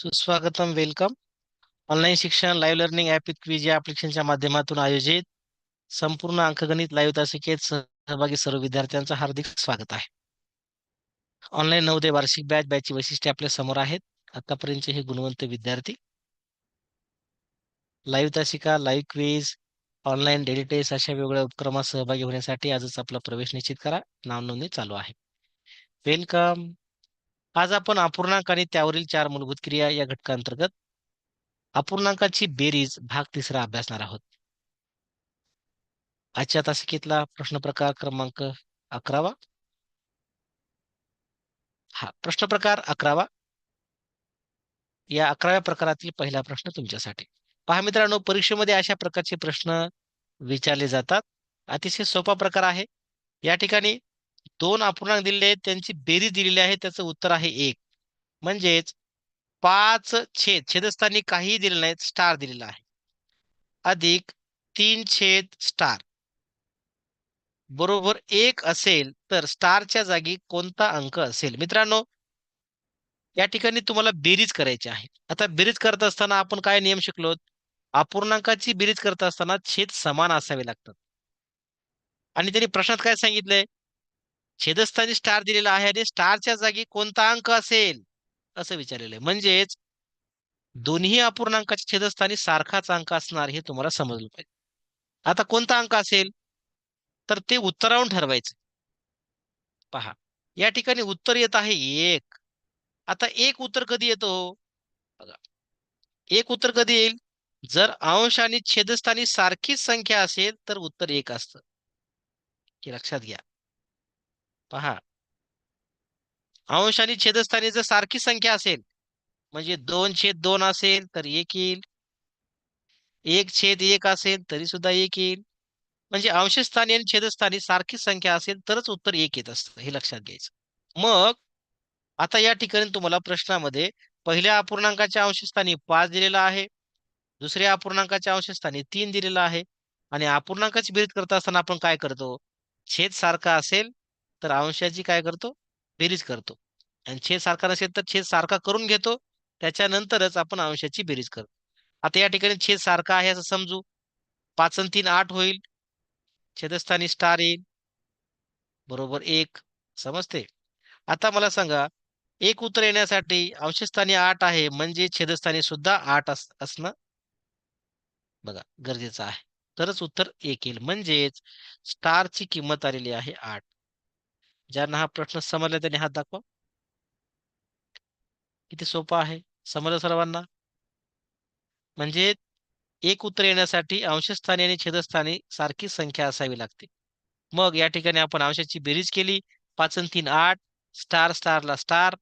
सुस्वागतम welcome online शिक्षण live learning app quiz या ऍप्लिकेशनच्या माध्यमातून आयोजित संपूर्ण अंकगणित लाईव्ह तासिकेत सहभागी सर्व विद्यार्थ्यांचं हार्दिक स्वागत आहे. ऑनलाईन नवोदय वार्षिक बॅच बॅचची वैशिष्ट्ये आपल्यासमोर आहेत. आतापर्यंतचे हे गुणवंत विद्यार्थी. लाईव्ह तासिका live quiz online daily test अशा वेगवेगळ्या उपक्रमात सहभागी होण्यासाठी आजच आपला प्रवेश निश्चित करा. नाव नोंदणी चालू आहे. वेलकम आज आपण अपूर्णांक आणि त्यावरील चार मूलभूत क्रिया या घटकांतर्गत अपूर्णांकाची बेरीज भाग तिसरा अभ्यासणार आहोत. आजच्या तासिकेतला प्रश्न प्रकार क्रमांक अकरावा. हा प्रश्न प्रकार अकरावा. या अकराव्या प्रकारातील पहिला प्रश्न तुमच्यासाठी. पहा मित्रांनो परीक्षेमध्ये अशा प्रकारचे प्रश्न विचारले जातात. अतिशय सोपा प्रकार आहे. या ठिकाणी दोन अपूर्णांक दिलेले आहेत त्यांची बेरीज दिलेली आहे त्याचं उत्तर आहे एक. म्हणजेच पाच छेद छेदस्थानी काहीही दिले नाहीत स्टार दिलेला आहे. अधिक तीन छेद स्टार. बरोबर एक असेल तर स्टारच्या जागी कोणता अंक असेल? मित्रांनो या ठिकाणी तुम्हाला बेरीज करायची आहे. आता बेरीज करत असताना आपण काय नियम शिकलो अपूर्णांकाची बेरीज करत असताना छेद समान असावे लागतात. आणि त्यांनी प्रश्नात काय सांगितलंय? छेदस्थानी स्टार दिलेला आहे आणि स्टारच्या जागी कोणता अंक असेल? असं विचारलेलं आहे. म्हणजेच दोन्ही अपूर्णांकाच्या छेदस्थानी सारखाच अंक असणार हे तुम्हाला समजलं पाहिजे. आता कोणता अंक असेल? तर ते उत्तरावून ठरवायचं. पहा या ठिकाणी उत्तर येत आहे एक. आता एक उत्तर कधी येतो? बघा एक उत्तर कधी येईल? जर अंश आणि छेदस्थानी सारखीच संख्या असेल तर उत्तर एक असतं. हे लक्षात घ्या. पहा. अंश आणि छेदस्थानी जर सारखी संख्या असेल म्हणजे दोन छेद दोन असेल तर एक येईल. एक छेद एक असेल तरी सुद्धा एक येईल. म्हणजे अंशस्थानी आणि छेदस्थानी सारखी संख्या असेल तरच उत्तर एक येत असतं हे लक्षात घ्यायचं. मग आता या ठिकाणी तुम्हाला प्रश्नामध्ये पहिल्या अपूर्णांकाच्या अंशस्थानी पाच दिलेला आहे दुसऱ्या अपूर्णांकाच्या अंशस्थानी तीन दिलेला आहे आणि अपूर्णांकाची बेरीज करत असताना आपण काय करतो? छेद सारखा असेल तर अंशाची काय करतो? बेरीज करतो. आणि छेद सारखा नसेल तर छेद सारखा करून घेतो. त्याच्यानंतरच आपण अंशाची बेरीज करतो. आता या ठिकाणी छेद सारखा आहे असं समजू. पाच आणि तीन आठ होईल. छेदस्थानी स्टार येईल. बरोबर एक. समजते? आता मला सांगा एक उत्तर येण्यासाठी अंशस्थानी आठ आहे म्हणजे छेदस्थानी सुद्धा आठ असण असणं बघा गरजेचं आहे. तरच उत्तर एक येईल. म्हणजेच स्टारची किंमत आलेली आहे आठ. ज्यांना हा प्रश्न समजला त्यांनी हात दाखवा. किती सोपा आहे. समजलं सर्वांना? म्हणजे एक उत्तर येण्यासाठी अंशस्थानी आणि छेदस्थानी सारखी संख्या असावी लागते. मग या ठिकाणी आपण अंशाची बेरीज केली. पाच तीन आठ. स्टार स्टारला स्टार.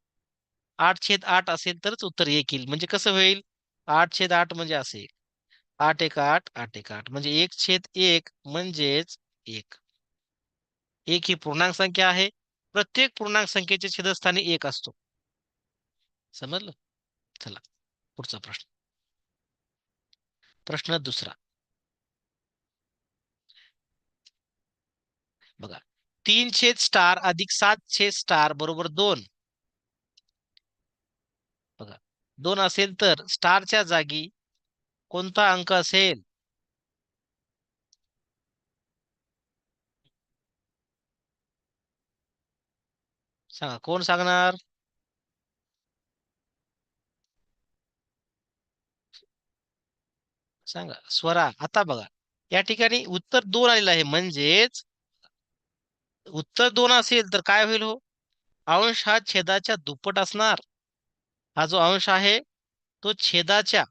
आठ छेद आठ असेल तरच उत्तर एक येईल. म्हणजे कसं होईल? आठ छेद आठ म्हणजे असेल आठ एक आठ आठ एक आठ. म्हणजे एक छेद एक म्हणजेच एक. एक ही पूर्णांक संख्या आहे. प्रत्येक पूर्णांक संख्येच्या छेदस्थानी एक असतो. समजलं? चला पुढचा प्रश्न. प्रश्न दुसरा. बघा तीन छेद स्टार अधिक सात छेद स्टार बरोबर दोन. बघा दोन असेल तर स्टारच्या जागी कोणता अंक असेल? सांगा कोण सांगणार? सांगा स्वरा आता बघा. या ठिकाणी उत्तर दोन आलेलं आहे. म्हणजेच उत्तर दोन असेल तर काय होईल हो? अंश हा छेदाच्या दुप्पट असणार. हा जो अंश आहे तो छेदाच्या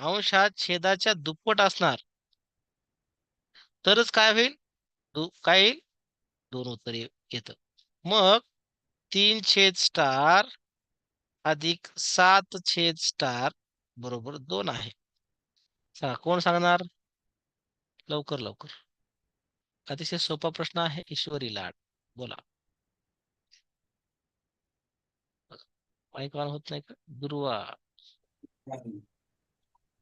अंश हा छेदाच्या दुप्पट असणार. तरच काय होईल? काय येईल दोन उत्तर येत. मग तीन छेद स्टार अधिक सात छेद स्टार बरोबर दोन आहे. सांगा कोण सांगणार? लवकर लवकर. अतिशय सोपा प्रश्न आहे ईश्वरी लाड. बोला. ऐकवान होत नाही का? दुर्वा.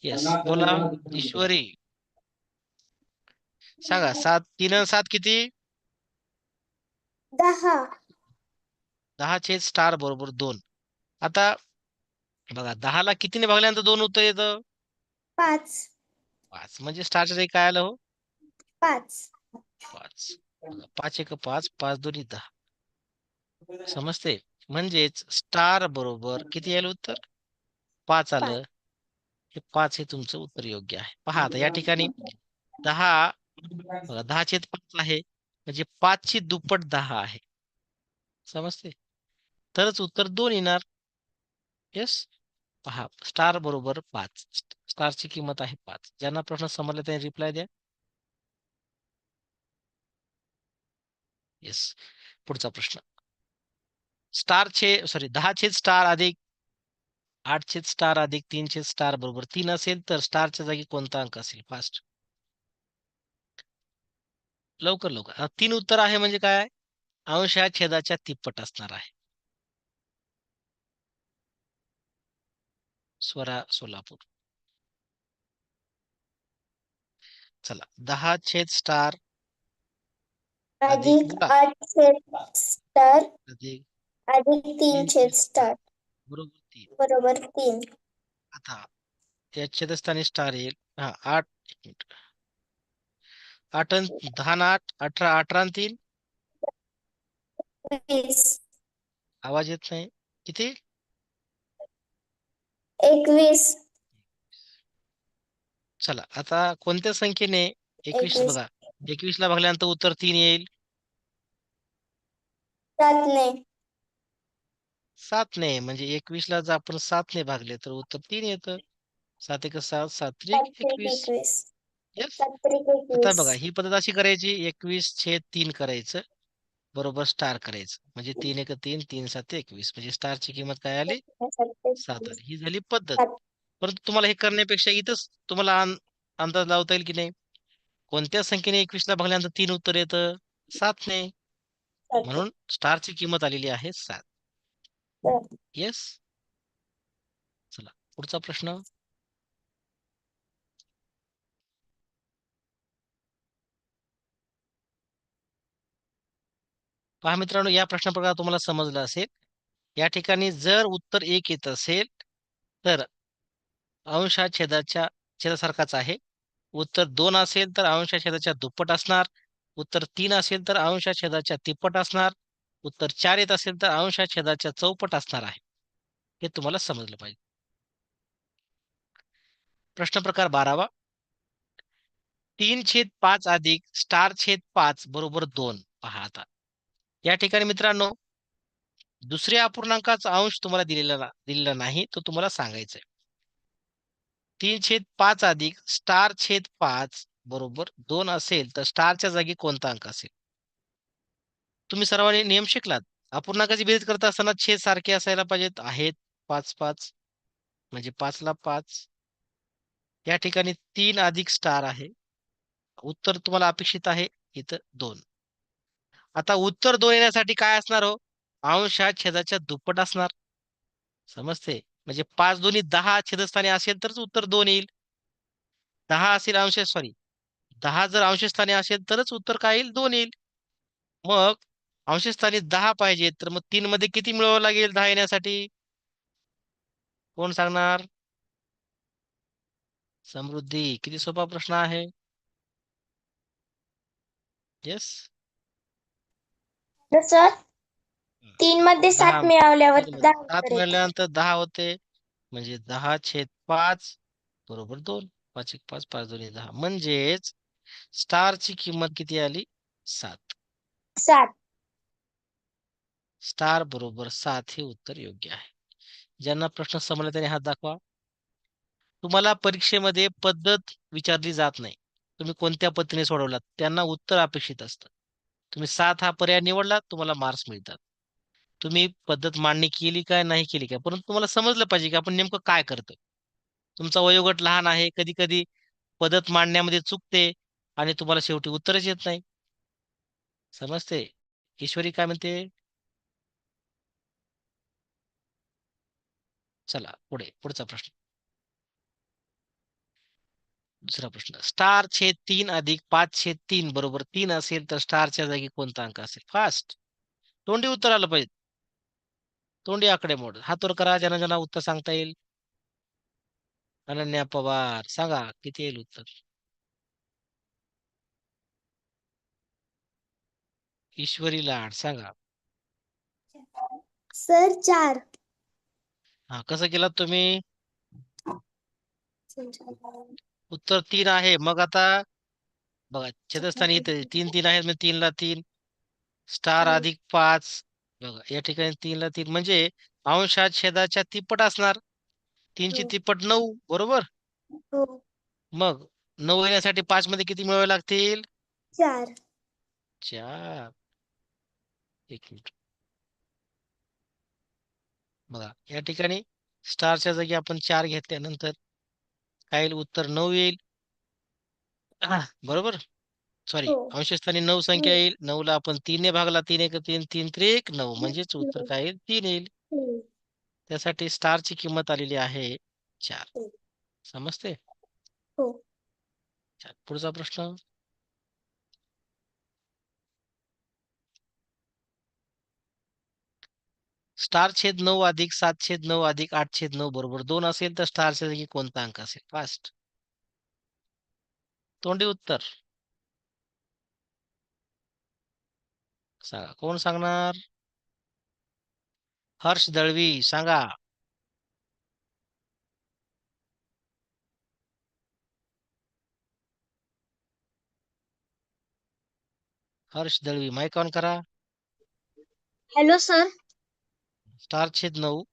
येस बोला ईश्वरी. सांगा सात तीन सात किती? दहा. दहा छेद स्टार बरोबर दोन. आता बघा दहाला कितीने भागल्यानंतर दोन उत्तर येतं? पाच. पाच. म्हणजे स्टारच्या जागी काय आलं हो? पाच. पाच. पाच एक पाच पाच दोन्ही दहा. समजते म्हणजेच स्टार बरोबर किती येईल उत्तर? पाच आलं. हे पाच हे तुमचं उत्तर योग्य आहे. पहा आता या ठिकाणी दहा बघा दहा छेद पाच आहे. म्हणजे पाचची दुप्पट दहा आहे. समजते? तरच उत्तर दोन येणार. येस पहा स्टार बरोबर पाच. स्टारची किंमत आहे पाच. ज्यांना प्रश्न समजला त्यांनी रिप्लाय द्या. येस पुढचा प्रश्न. स्टार छे सॉरी दहा छेद स्टार अधिक आठ छेद स्टार अधिक तीन छेद स्टार बरोबर तीन असेल तर स्टारच्या जागी कोणता अंक असेल? फास्ट लवकर लवकर. तीन उत्तर आहे म्हणजे काय अंश हा छेदाच्या तिप्पट असणार आहे. स्वरा सोलापूर. चला दहा छेद स्टार अधिक. आठ छेद स्टार अधिक अधिक तीन छेद स्टार. बरोबर तीन. बरोबर तीन. आता या छेदस्थानी स्टार येईल. हा आठ एक मिनिट. आठ दहा न आठ अठरा अठरा तीन? आवाज येत नाही. किती? एकवीस. चला आता कोणत्या संख्येने एकवीस. बघा. एकवीस ला भागल्यानंतर उत्तर तीन येईल. सात ने. म्हणजे एकवीस ला जर आपण सात ने भागले तर उत्तर तीन येतं. सात एक सात सात त्रिक एकवीस. Yes. आता बघा ही पद्धत अशी करायची एकवीस छेद तीन करायचं बरोबर स्टार करायचं म्हणजे तीन एक तीन तीन सात एकवीस म्हणजे स्टारची किंमत काय आली सात. आली ही झाली पद्धत. परंतु तुम्हाला हे करण्यापेक्षा इथंच तुम्हाला अंदाज लावता येईल की नाही कोणत्या संख्येने एकवीस ला भागल्यानंतर तीन उत्तर येतं सात ने सात. म्हणून स्टारची किंमत आलेली आहे सात. येस चला पुढचा प्रश्न पहा मित्रांनो या प्रश्न प्रकार तुम्हाला समजलं असेल. या ठिकाणी जर उत्तर एक येत असेल तर अंशा छेदाच्या छेदासारखाच आहे. उत्तर दोन असेल तर अंशा छेदाच्या दुप्पट असणार. उत्तर तीन असेल तर अंशा छेदाच्या तिप्पट असणार. उत्तर चार येत असेल तर अंशा छेदाच्या चौपट असणार आहे. हे तुम्हाला समजलं पाहिजे. प्रश्न प्रकार बारावा. तीन छेद पाच अधिक स्टार छेद पाच बरोबर दोन. पहा आता. या ठिकाणी मित्रांनो दुसऱ्या अपूर्णांकाचा अंश तुम्हाला दिलेला ना- दिलेला नाही तो तुम्हाला सांगायचा आहे. तीन छेद पाच अधिक स्टार छेद पाच बरोबर दोन असेल तर स्टारच्या जागी कोणता अंक असेल? तुम्ही सर्वांनी नियम शिकलात? अपूर्णांकाची बेरीज करत असताना छेद सारखे असायला पाहिजेत आहेत पाच पाच म्हणजे पाचला पाच. या ठिकाणी तीन अधिक स्टार आहे. उत्तर तुम्हाला अपेक्षित आहे इथं दोन. आता उत्तर दोन येण्यासाठी काय असणार हो? अंश हा छेदाच्या दुप्पट असणार. समजते म्हणजे पाच दोन्ही दहा छेदस्थानी असेल तरच उत्तर दोन येईल. दहा असेल अंश सॉरी दहा जर अंशस्थानी असेल तरच उत्तर काय येईल? दोन येईल. मग अंशस्थानी दहा पाहिजे तर मग तीन मध्ये किती मिळवावं लागेल दहा येण्यासाठी? कोण सांगणार? समृद्धी. किती सोपा प्रश्न आहे. येस सर तीन मध्ये सात दहा- मिळवल्यावर बरोबर. दहा सात उत्तर. मिळाल्यानंतर दहा होते. म्हणजे दहा छेद पाच बरोबर दोन. पाच एक पाच पाच दोन्ही दहा. म्हणजेच स्टारची किंमत किती आली? सात. सात. स्टार बरोबर सात हे उत्तर योग्य आहे. ज्यांना प्रश्न समजला त्यांनी हात दाखवा. तुम्हाला परीक्षेमध्ये पद्धत विचारली जात नाही. तुम्ही कोणत्या पद्धतीने सोडवलात? त्यांना उत्तर अपेक्षित असतं. तुम्ही सात हा पर्याय निवडला तुम्हाला मार्क्स मिळतात. तुम्ही पद्धत मांडणी केली काय नाही केली काय? परंतु तुम्हाला समजलं पाहिजे की आपण नेमकं काय करतोय. तुमचा वयोगट लहान आहे कधी कधी पद्धत मांडण्यामध्ये चुकते आणि तुम्हाला शेवटी उत्तरच येत नाही. समजते? ईश्वरी काय म्हणते? चला पुढे पुढचा प्रश्न. दुसरा प्रश्न. स्टार छेद तीन अधिक पाच छेद तीन बरोबर तीन असेल तर स्टारच्या जागी कोणता अंक असेल? फास्ट तोंडी उत्तर आलं पाहिजे. तोंडी आकडेमोड वर करा ज्यांना ज्यांना उत्तर सांगता येईल? अनन्या पवार. सांगा किती येईल उत्तर? ईश्वरी लाड. सांगा. सर चार. हा कसं केलात तुम्ही? उत्तर तीन आहे. मग आता बघा छेदस्थानी इथे तीन तीन. आहेत म्हणजे तीनला तीन. स्टार हो. अधिक पाच. बघा या ठिकाणी तीनला तीन. म्हणजे अंशात छेदाच्या तिप्पट असणार. तीनची हो. तिप्पट नऊ बरोबर? हो. मग नऊ येण्यासाठी पाच मध्ये किती मिळवावे लागतील? चार. चार. एक मिनिट. बघा या ठिकाणी स्टारच्या जागी आपण चार घेतल्यानंतर काय येईल? उत्तर नऊ येईल. बरोबर? सॉरी हो. अंशस्थानी नऊ संख्या. येईल. नऊ ला आपण तीनने भागला. तीन एक तीन तीन त्रिक नऊ. म्हणजेच उत्तर. काय येईल? तीन येईल. त्यासाठी स्टारची किंमत आलेली आहे चार. हो. समजते? हो. चार. पुढचा प्रश्न? स्टार छेद नऊ अधिक सात छेद नऊ अधिक आठ छेद नऊ बरोबर दोन असेल स्टारच्या जागी कोणता अंक फास्ट. तोंडी उत्तर. सांगा, कोण सांगणार? हर्ष दळवी, सांगा. हर्ष दळवी माईक ऑन करा. हॅलो सर स्टार छेद नऊ.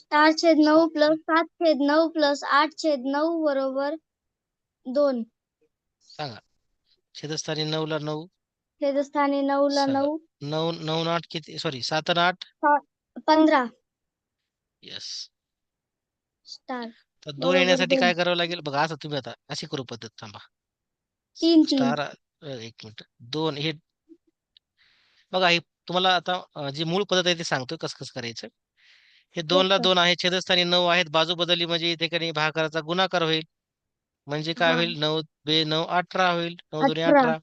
चार छेद नऊ प्लस सात छेद नऊ प्लस आठ छेद नऊ बरोबर दोन. सांगा. छेदस्थानी नऊ ला नऊ. छेदस्थानी नऊ ला सहा. नऊ. नऊ नऊ न आठ किती सॉरी सात आठ? पंधरा. Yes star. तर दोन बरोबर येण्यासाठी दोन. काय करावं लागेल? बघा असं तुम्ही आता अशी करू पद्धत थांबा. तीन तीन स्टार एक मिनिट. दोन हे बघा हे तुम्हाला आता जी मूळ पद्धत आहे ते सांगतोय कसं कसं करायचं. हे दोन ला sir. दोन आहे छेदस्थानी नऊ आहेत बाजू बदलली म्हणजे इथे काही भागाकाराचा गुणाकार होईल. म्हणजे काय हा. होईल? नऊ बे नऊ अठरा होईल नऊ दोन्ही अठरा.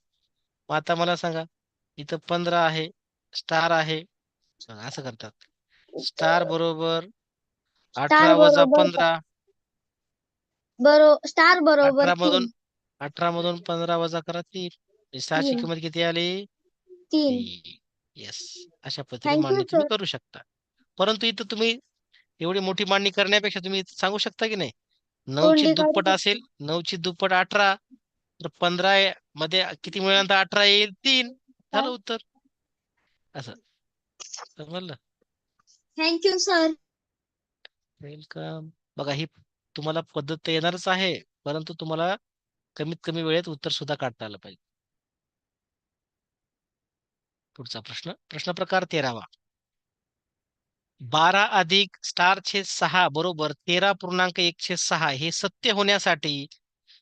मग आता मला सांगा इथं पंधरा आहे स्टार आहे. असं करतात. स्टार बरोबर अठरा वजा बरोबर पंधरा. बरो स्टार बरोबर अठरा मधून अठरा मधून पंधरा वजा करा तीन. म्हणजे तीन. किंमत किती आली? तीन. येस अशा पद्धतीने Thank you, मांडणी तुम्ही sir. करू शकता. परंतु इथं तुम्ही एवढी मोठी मांडणी करण्यापेक्षा तुम्ही सांगू शकता की नाही? नऊची दुप्पट असेल नऊची दुप्पट अठरा तर पंधरा ये- मध्ये किती मिळाल्यानंतर अठरा येईल तीन. झालं हा. उत्तर. असं. समजलं थँक्यू सर वेलकम बघा ही तुम्हाला पद्धत तर येणारच आहे परंतु तुम्हाला कमीत कमी वेळेत उत्तर सुद्धा काढता आलं पाहिजे. पुढचा प्रश्न. प्रश्न प्रकार तेरावा. बारा अधिक स्टार छेद सहा बरोबर तेरा पूर्णांक एकशे सहा हे सत्य होण्यासाठी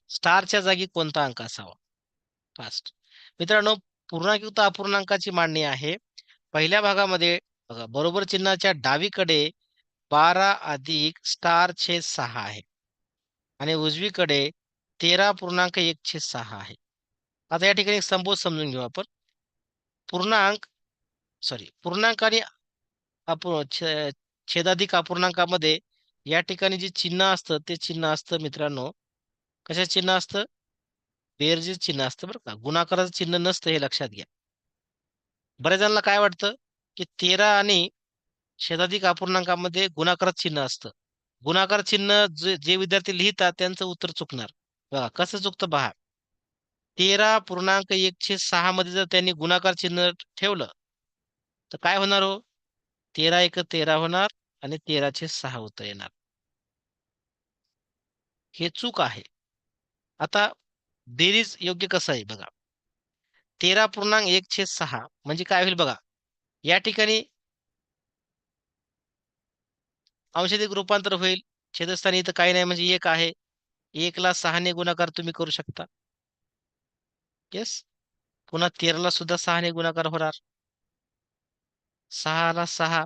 स्टारच्या जागी कोणता अंक असावा? फास्ट मित्रांनो पूर्णांकयुक्त अपूर्णांकाची मांडणी आहे. पहिल्या भागामध्ये बघा बरोबर चिन्हाच्या डावीकडे बारा अधिक स्टार छेद सहा आहे. आणि उजवीकडे तेरा पूर्णांक एकशे सहा आहे. आता या ठिकाणी संबोध समजून घेऊ आपण. पूर्णांक सॉरी पूर्णांक आणि छे- छेदाधिक अपूर्णांकामध्ये या ठिकाणी जे चिन्ह असतं ते चिन्ह असतं मित्रांनो. कशा चिन्ह असतं? बेरजे चिन्ह असतं बरं का. गुणाकाराचं चिन्ह नसतं हे लक्षात घ्या. बऱ्याच जणांना काय वाटतं? की तेरा आणि छेदाधिक अपूर्णांकामध्ये गुणाकार चिन्ह असतं. गुणाकार चिन्ह जे जे विद्यार्थी लिहितात त्यांचं उत्तर चुकणार. बघा कसं चुकतं पहा. तेरा पूर्णांक एकशे सहा मध्ये जर त्यांनी गुणाकार चिन्ह ठेवलं तर काय होणार हो? तेरा एक तेरा होणार आणि तेराचे सहा उत्तर येणार. हे चूक आहे. आता बेरीज योग्य कसं आहे बघा. तेरा पूर्णांक एकशे सहा म्हणजे काय होईल बघा? या ठिकाणी औषधिक रूपांतर होईल. छेदस्थानी इथं काही नाही म्हणजे एक आहे. एकला सहाने गुणाकार तुम्ही करू शकता. येस पुन्हा तेराला सुद्धा सहाने गुणाकार होणार. सहाला सहा.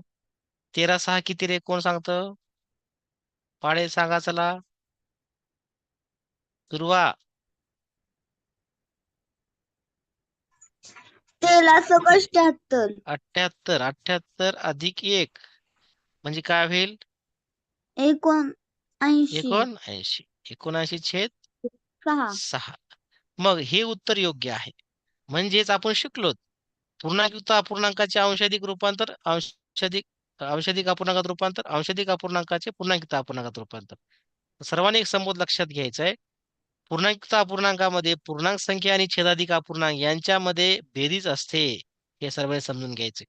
तेरा सहा किती रे? कोण सांगतं? पाडे सांगा चला. दुर्वा. असं अठ्याहत्तर अठ्याहत्तर अठ्याहत्तर अधिक एक. म्हणजे काय होईल? एकोण ऐंशी. एकोणऐंशी एकोणऐंशी छेद सहा. सहा. मग हे उत्तर योग्य आहे. म्हणजेच आपण शिकलो पूर्णांकयुक्त अपूर्णांकाचे अंशाधिक रूपांतर अंशाधिक अंशाधिक अपूर्णांकात रूपांतर अंशाधिक अपूर्णांकाचे पूर्णांकित अपूर्णांकात रूपांतर. सर्वांनी एक संबोध लक्षात घ्यायचा आहे पूर्णांकित अपूर्णांकामध्ये पूर्णांक संख्या आणि छेदाधिक अपूर्णांक यांच्यामध्ये बेरीज असते हे सर्वांनी समजून घ्यायचे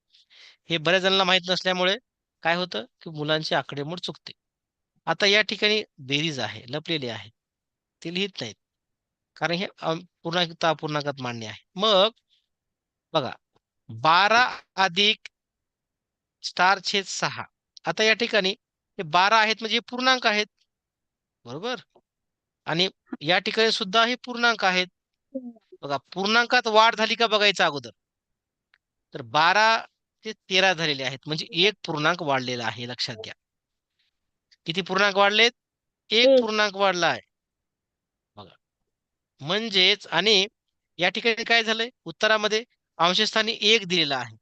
हे बऱ्याच जणांना माहीत नसल्यामुळे काय होतं? की मुलांची आकडेमोड चुकते. आता या ठिकाणी बेरीज आहे लपलेली आहे. ती लिहित नाहीत. कारण हे पूर्णांकित अपूर्णांकात मान्य आहे. मग बघा बारा अधिक स्टार छेद सहा. आता या ठिकाणी हे बारा आहेत म्हणजे पूर्णांक आहेत. बरोबर? आणि या ठिकाणी सुद्धा हे पूर्णांक आहेत. बघा पूर्णांकात वाढ झाली का बघायचं अगोदर? तर बारा ते तेरा झालेले आहेत. म्हणजे एक पूर्णांक वाढलेला आहे लक्षात घ्या. किती पूर्णांक वाढलेत? एक. पूर्णांक वाढला आहे. म्हणजेच आणि या ठिकाणी काय झालंय? उत्तरामध्ये अंशस्थानी एक दिलेला आहे.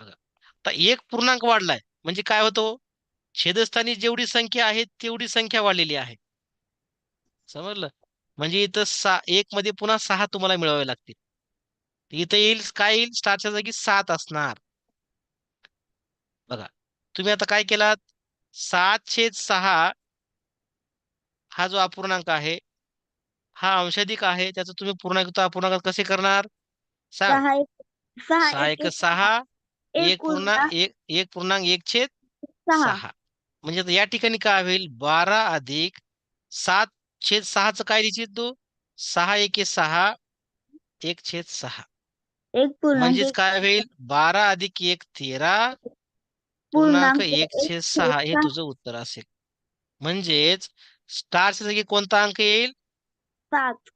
बघा. आता एक पूर्णांक वाढलाय. म्हणजे काय होतो? छेदस्थानी जेवढी संख्या आहे तेवढी संख्या वाढलेली आहे. समजलं? म्हणजे इथं सा एक मध्ये पुन्हा सहा तुम्हाला मिळवावे लागतील. इथं येईल काय येईल? स्टारच्या जागी सात असणार. बघा. तुम्ही आता काय केलात? सात छेद सहा हा जो अपूर्णांक आहे हा अंशाधिक आहे त्याचं तुम्ही पूर्णांक अपूर्णांकात कसे करणार? सांग. सहा एक सहा सहा एक एक सहा एक पूर्णांक एक एक पूर्णांक एक छेद सहा. सहा. म्हणजे आता या ठिकाणी काय होईल? बारा अधिक सात छेद सहाचं काय लिहिशील तू? सहा एके सहा एक छेद सहा. एक पूर्णांक म्हणजेच एक काय होईल? बारा अधिक एक तेरा पूर्णांक पूर्णांक एक छेद सहा. हे तुझं उत्तर असेल. म्हणजेच स्टारच्या जागी कोणता अंक येईल? सात.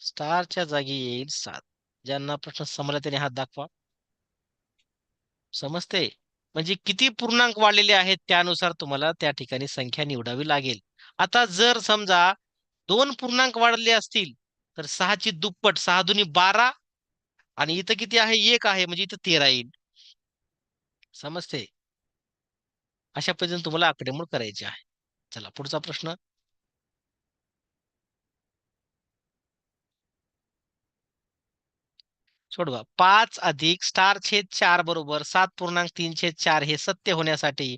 स्टारच्या जागी येईल सात. ज्यांना प्रश्न समजला त्याने हात दाखवा. समजते म्हणजे किती पूर्णांक वाढलेले आहेत त्यानुसार तुम्हाला त्या ठिकाणी संख्या निवडावी लागेल. आता जर समजा दोन पूर्णांक वाढले असतील तर सहाची दुप्पट सहा दुनी बारा आणि इथं किती आहे? एक आहे म्हणजे इथं तेरा येईल. समजते अशा पद्धतीने तुम्हाला आकडेमोड करायची आहे. चला पुढचा प्रश्न. सोडवा. पाच अधिक स्टार छेद चार बरोबर सात पूर्णांक तीन छेद चार हे सत्य होण्यासाठी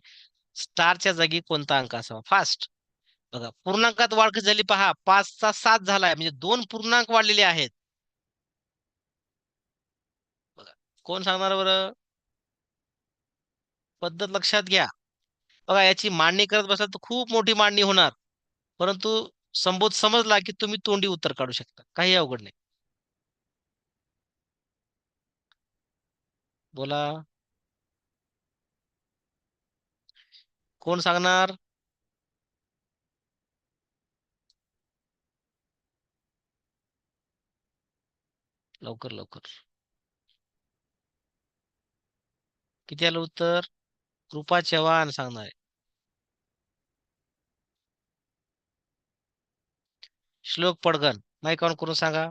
स्टारच्या जागी कोणता अंक असावा? फास्ट बघा पूर्णांकात वाढ झाली पहा. पाचचा सात झालाय म्हणजे दोन पूर्णांक वाढलेले आहेत. बघा कोण सांगणार बरं? पद्धत लक्षात घ्या. बघा याची मांडणी करत बसला तर खूप मोठी मांडणी होणार. परंतु संबोध समजला की तुम्ही तोंडी उत्तर काढू शकता. काही अवघड नाही. बोला. कोण सांगणार? लवकर लवकर. किती आलं उत्तर? कृपा चव्हाण सांगणार आहे. श्लोक पडगन माईक ऑन करून सांगा.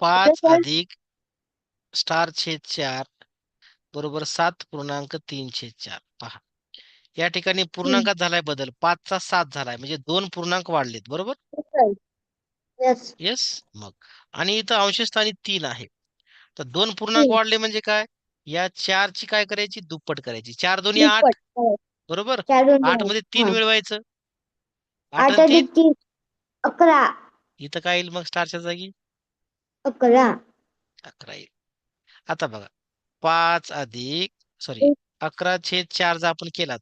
पाच. अधिक स्टार छेद चार बरोबर सात पूर्णांक तीन छेद चार. पहा. या ठिकाणी पूर्णांकात झालाय बदल. पाचचा सात झालाय. म्हणजे दोन पूर्णांक वाढलेत. बरोबर? येस येस मग. आणि इथं अंशस्थानी तीन आहे. तर दोन पूर्णांक. वाढले म्हणजे काय? या चारची काय करायची? दुप्पट करायची. चार दोन्ही आठ. बरोबर? आठमध्ये तीन मिळवायचं. आठ तीन. अकरा. इथं काय येईल मग स्टारच्या जागी? अकरा. अकरा येईल आता बघा पाच अधिक सॉरी. अकरा छेद चार जर आपण केला.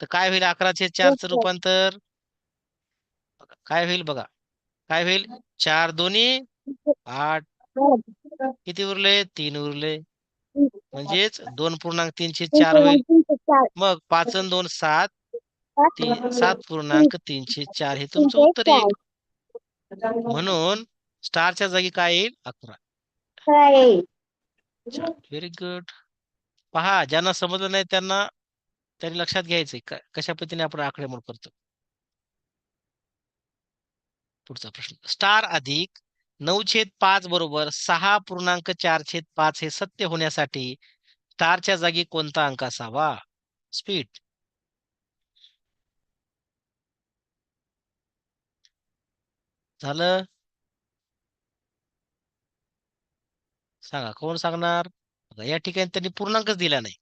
तर काय होईल अकरा छेद चारचं चार. रूपांतर? काय होईल बघा काय होईल? चार दोन्ही आठ. किती उरले? तीन उरले. म्हणजेच दोन पूर्णांक तीनशे चार होईल. मग पाच दोन सात. तीन सात पूर्णांक तीनशे चार हे तुमचं उत्तर येईल म्हणून स्टारच्या जागी काय येईल? अकरा. व्हेरी गुड पहा ज्यांना समजलं नाही त्यांना त्यांनी लक्षात घ्यायचंय. कशा पद्धतीने आपण आकडेमोड करतो? पुढचा प्रश्न. स्टार अधिक नऊ छेद पाच बरोबर सहा पूर्णांक चार छेद पाच हे सत्य होण्यासाठी स्टारच्या जागी कोणता अंक असावा? स्पीड. झालं? सांगा कोण सांगणार? या ठिकाणी त्यांनी पूर्णांकच दिला नाही.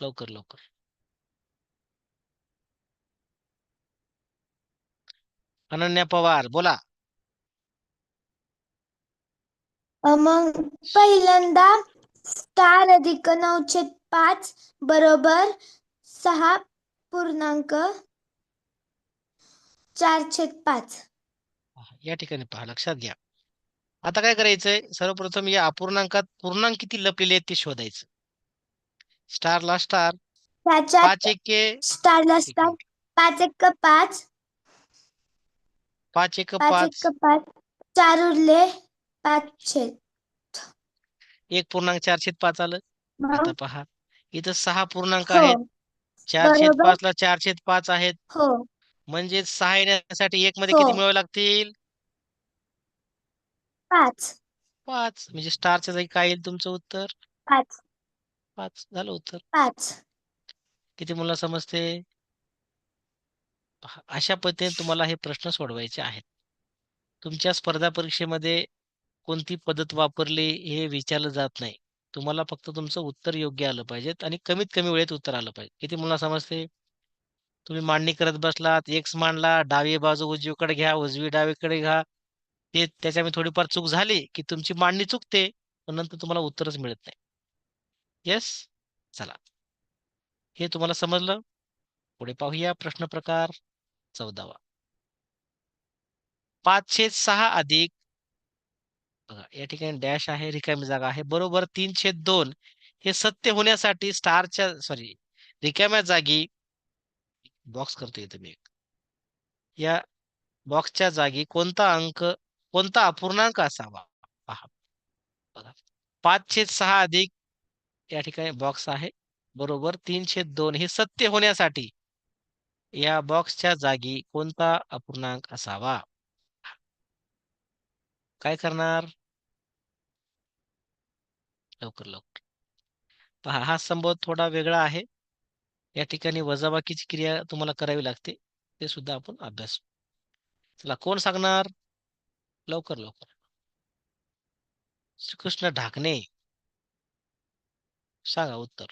लवकर लवकर. अनन्या पवार बोला. मग पहिल्यांदा स्टार अधिक नऊशे पाच बरोबर सहा पूर्णांक चारशे पाच. या ठिकाणी पहा लक्षात घ्या. आता काय करायचंय? सर्वप्रथम या अपूर्णांकात पूर्णांक किती लपलेले आहेत ते शोधायचं. स्टारला स्टार पाच एके स्टारला स्टार. पाच एक पाच. पाच एक पाच चार उरले पाचशे एक पूर्णांक चारशे पाच आलं. आता पहा. इथं सहा पूर्णांक हो. आहेत. चारशे. पाच ला चारशे पाच आहेत. म्हणजे सहा येण्यासाठी एक मध्ये हो. किती मिळवावे लागतील? पाच. पाच. म्हणजे स्टारच्या जागी काय येईल तुमचं उत्तर? पाच. पाच. झालं उत्तर? पाच. किती मुलं समजते? अशा पद्धतीने तुम्हाला हे प्रश्न सोडवायचे आहेत. तुमच्या स्पर्धा परीक्षेमध्ये कोणती पद्धत वापरली हे विचारलं जात नाही. तुम्हाला फक्त तुमचं उत्तर योग्य आलं पाहिजेत आणि कमीत कमी वेळेत उत्तर आलं पाहिजे. किती मुलांना समजते? तुम्ही मांडणी करत बसलात एक्स मांडला डावी बाजू उजवीकडे घ्या उजवी डावीकडे घ्या. ते त्याच्यामध्ये थोडीफार चूक झाली की तुमची मांडणी चुकते पण नंतर तुम्हाला उत्तरच मिळत नाही. येस चला. हे तुम्हाला समजलं? पुढे पाहूया प्रश्न प्रकार चौदावा. पाचशे सहा अधिक बघा या ठिकाणी डॅश आहे रिकामी जागा आहे. बरोबर तीन छेद दोन हे सत्य होण्यासाठी स्टारच्या सॉरी रिकाम्या जागी बॉक्स करतो तुम्ही. मी एक. या बॉक्सच्या जागी कोणता अंक कोणता अपूर्णांक असावा? पहा. बघा. पाच छेद सहा अधिक या ठिकाणी बॉक्स आहे. बरोबर. तीन छेद दोन हे सत्य होण्यासाठी या बॉक्सच्या जागी कोणता अपूर्णांक असावा? काय करणार? लवकर लवकर. पहा हा संबोध थोडा वेगळा आहे. या ठिकाणी वजाबाकीची क्रिया तुम्हाला करावी लागते. ते सुद्धा आपण अभ्यास. चला कोण सांगणार? लवकर लवकर. श्रीकृष्ण ढाकणे. सांगा उत्तर.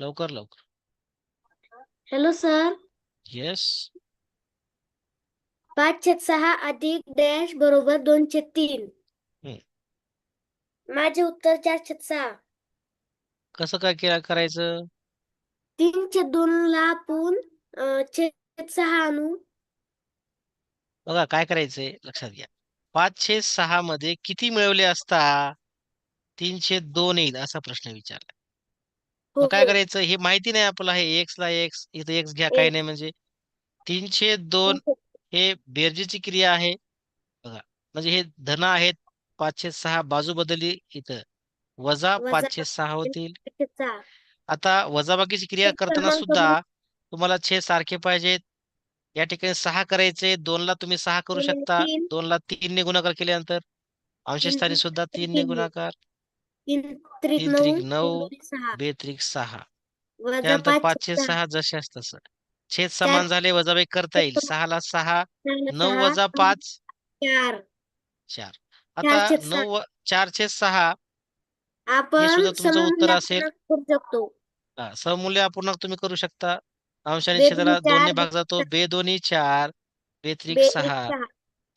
लवकर लवकर. हॅलो सर येस पाच छेद सहा अधिक डॅश बरोबर दोन छेद तीन. माझे उत्तर चार छेद सहा. कसं काय केला करायचं? तीन छेद दोन ला आपण छेद सहा आणू. बघा काय करायचंय लक्षात घ्या. पाचशे सहा मध्ये किती मिळवले असता? तीनशे दोन येईल असा प्रश्न विचारला. हो मग काय करायचं? हे माहिती नाही आपल्याला हे एक्स ला एक्स इथं एक्स घ्या काही X. नाही म्हणजे. तीनशे दोन हे बेरजेची क्रिया आहे. बघा म्हणजे हे धन आहेत पाचशे सहा बाजू बदलली इथं. वजा पाचशे सहा होतील. आता वजाबाकीची क्रिया करताना सुद्धा तुम्हाला छेद सारखे पाहिजेत. या ठिकाणी सहा करायचे दोन ला तुम्ही सहा करू शकता. तीन. दोन ला तीन ने गुणाकार केल्यानंतर अंशस्थानी सुद्धा तीन ने तीन. गुणाकार. तीन त्रिक तीन नऊ बेत्रिक सहा. त्यानंतर पाच पाचशे सहा जशास तसं छेद समान झाले वजाबाकी करता येईल. छेद सहा ला सहा सहा नऊ वजा पाच चार. आता. नऊ व- चार छेद सहा आपण सुद्धा तुमचं उत्तर असेल. समूल्य अपूर्णांक तुम्ही करू शकता. अंशाने छेदाला दोन्ही दोनने चार, भाग जातो बे दोन्ही चार बेत्रिक बेरीज सहा. सहा.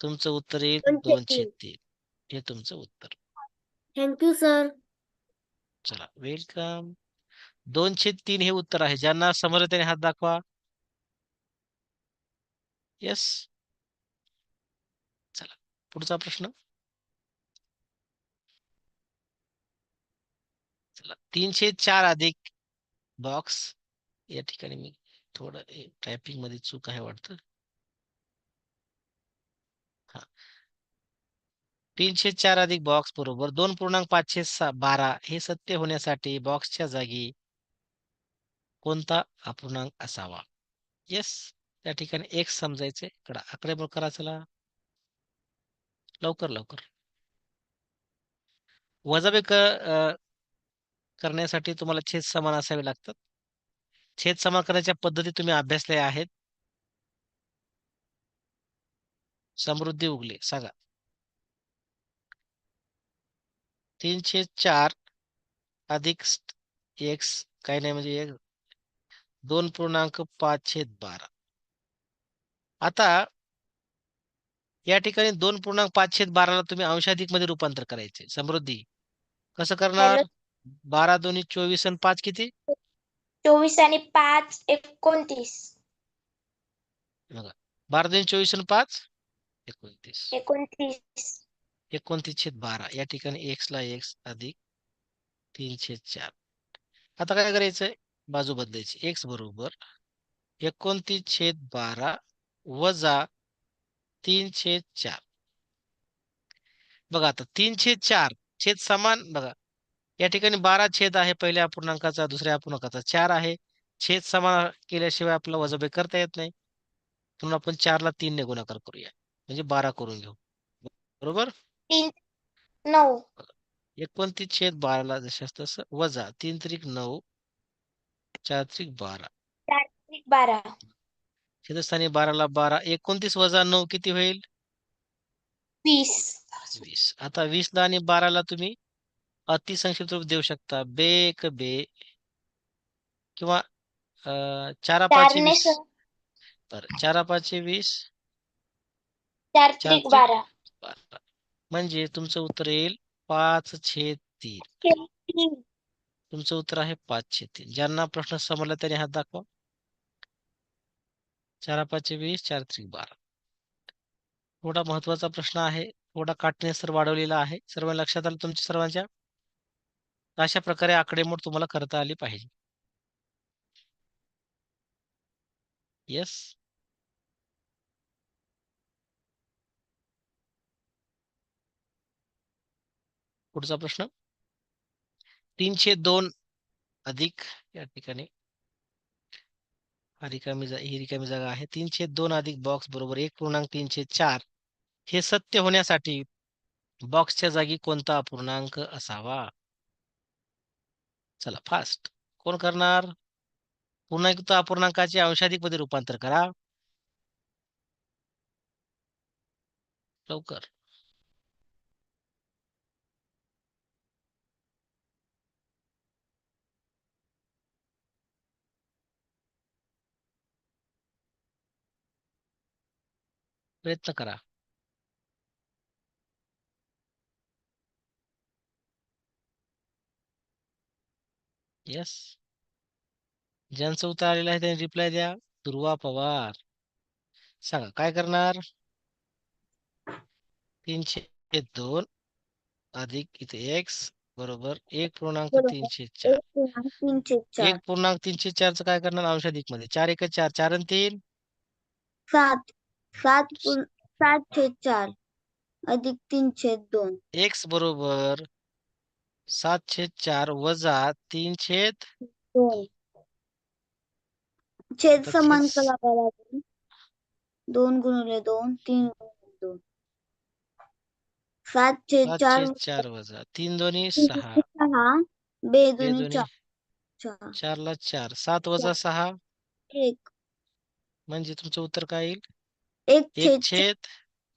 तुमचं उत्तर येईल दोन छेद दोन तीन. हे तुमचं उत्तर. थँक्यू सर चला वेलकम दोन छेद तीन हे उत्तर आहे. ज्यांना त्याने हात दाखवा. येस चला पुढचा प्रश्न. चला तीनशे चार अधिक बॉक्स या ठिकाणी मी थोडं टायपिंगमध्ये चूक आहे वाटतं. हा. तीनशे चार अधिक बॉक्स बरोबर. दोन पूर्णांक पाचशे बारा. हे सत्य होण्यासाठी बॉक्सच्या जागी कोणता अपूर्णांक असावा? येस त्या ठिकाणी एक्स समजायचे इकडं आकडेमोड करा चला. लवकर लवकर. वजाबे करण्यासाठी तुम्हाला छेद समान असावे लागतात. छेद समान करण्याच्या पद्धती तुम्ही अभ्यासल्या आहेत? समृद्धी उगले सांगा. तीन छेद चार अधिक एक्स काही नाही म्हणजे एक दोन पूर्णांक पाच छेद बारा. आता या ठिकाणी दोन पूर्णांक पाच छेद बाराला तुम्ही अंशाधिकमध्ये रूपांतर करायचे. समृद्धी. कसं करणार? बारा दोन्ही चोवीस आणि पाच किती? चोवीस आणि पाच एकोणतीस. बारा दोन्ही चोवीस आणि पाच एकोणतीस. एकोणतीस. एकोणतीस छेद बारा या ठिकाणी एक्स ला एक्स अधिक तीन छेद चार. आता काय करायचंय? बाजू बदलायची. एक्स बरोबर एकोणतीस छेद बारा वजा तीन छेद चार. बघा आता तीन छेद चार छेद समान बघा या ठिकाणी बारा छेद आहे पहिल्या अपूर्णांकाचा दुसऱ्या अपूर्णांकाचा चार आहे. छेद समान केल्याशिवाय आपला वजाबाई करता येत नाही. म्हणून आपण चारला तीन ने गुणाकार करूया. म्हणजे बारा करून घेऊ. बरोबर? नऊ. एकोणतीस छेद बाराला जशास तसं वजा. तीन त्रिक नऊ चार त्रिक बारा. बारा. छेदस्थानी बाराला बारा. एकोणतीस वजा नऊ किती होईल? वीस. वीस. आता वीस ला आणि बाराला तुम्ही अतिसंक्षिप्त रूप देऊ शकता. बे एक बे किंवा अं, चारा पाचशे चारने वीस. स- बरं चारा पाचशे वीस. चार चार त्रिक त्रिक बारा. बारा. म्हणजे तुमचं उत्तर येईल पाच छेद तीन. तीन. तुमचं उत्तर आहे पाच छेद तीन. ज्यांना प्रश्न समजला त्यांनी हात दाखवा. चारा पाचशे वीस चार त्रिक बारा. थोडा महत्वाचा प्रश्न आहे. थोडा काटने सर वाढवलेला आहे. सर्व लक्षात आलं तुमच्या सर्वांच्या? अशा प्रकारे आकडेमोड तुम्हाला करता आली पाहिजे. येस पुढचा प्रश्न. तीनशे दोन अधिक या ठिकाणी. रिकामी जा ही रिकामी जागा आहे. तीनशे दोन अधिक बॉक्स बरोबर एक पूर्णांक तीनशे चार. हे सत्य होण्यासाठी बॉक्सच्या जागी कोणता अपूर्णांक असावा? चला फास्ट कोण करणार? पूर्णांक अपूर्णांकाचे अंशाधिकमध्ये रूपांतर करा. लवकर. प्रयत्न करा. येस ज्यांचं उत्तर आलेलं आहे त्यांनी रिप्लाय द्या. दुर्वा पवार. सांगा काय करणार? तीनशे दोन अधिक इथे एक्स बरोबर एक पूर्णांक. तीनशे चार. एक पूर्णांक तीनशे तीनशे चारचं काय करणार? अंशाधिकमध्ये चार एक चार. चार आणि तीन? सात. सात सात छेद चार. अधिक तीन छेद दोन. एक्स बरोबर सात छेद चार वजा तीन छेद? दोन. छेद समान करावा लागेल. दोन गुणिले दोन तीन गुणिले दोन. सात छेद चार चार वजा तीन दोन्ही तीन सहा. सहा बे हे दोन्ही चार. चार. चारला चार. सात वजा सहा? एक. म्हणजे तुमचं उत्तर काय येईल? एक एक छेद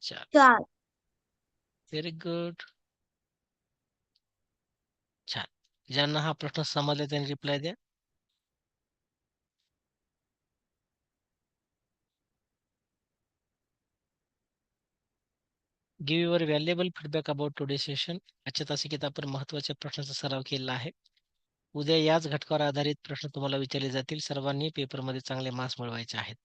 चार. व्हेरी गुड छान. ज्यांना हा प्रश्न समजला त्यांनी रिप्लाय द्या. Give your valuable feedback about today session आजच्या तासिकेत आपण महत्त्वाच्या प्रश्नाचा सराव केलेला आहे. उद्या याच घटकावर आधारित प्रश्न तुम्हाला विचारले जातील. सर्वांनी पेपरमध्ये चांगले मार्क्स मिळवायचे आहेत.